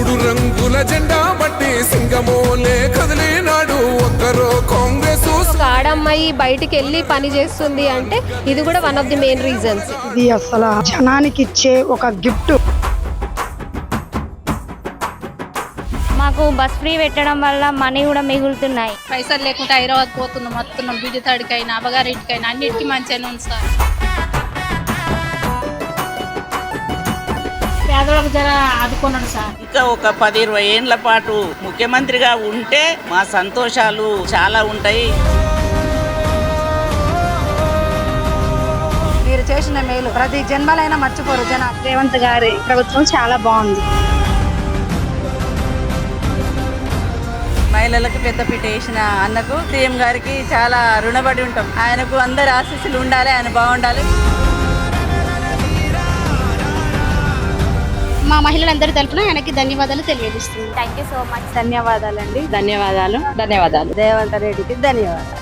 మూడు రంగుల జెండా బట్టి సింగమోలే కదిలినాడు ఒక్కరో కాంగ్రెస్. ఒక ఆడమ్మాయి బయటికి వెళ్ళి పని చేస్తుంది అంటే ఇది కూడా one of the main reasons ఇది అసలు జనానికి ఇచ్చే ఒక గిఫ్ట్. మాకు బస్ ఫ్రీ పెట్టడం వల్ల మనీ కూడా మిగులుతున్నాయి. పైసలు లేకుంటే హైదరాబాద్ పోతున్నాం వస్తున్నాం బిడ్డ తాడికైనా అబ్బగారింటికైనా అన్నిటికీ మంచిగానే ఉంది సార్. పేదలకు జర ఆదుకున్నాడు సార్. ఇంకా ఒక పది ఇరవై ఏండ్ల పాటు ముఖ్యమంత్రిగా ఉంటే మా సంతోషాలు చాలా ఉంటాయి. మీరు చేసిన మేలు ప్రతి జన్మలైనా మర్చిపోరు జన. రేవంత్ గారి ప్రభుత్వం చాలా బాగుంది. మహిళలకు పెద్దపీట వేసిన అన్నకు సీఎం గారికి చాలా రుణపడి ఉంటాం. ఆయనకు అందరి ఆశీస్సులు ఉండాలి ఆయన బాగుండాలి. మహిళలందరి తరపున ఆయనకి ధన్యవాదాలు తెలియజేస్తుంది. థ్యాంక్ యూ సో మచ్ ధన్యవాదాలండి. ధన్యవాదాలు. ధన్యవాదాలు. రెడ్డికి ధన్యవాదాలు.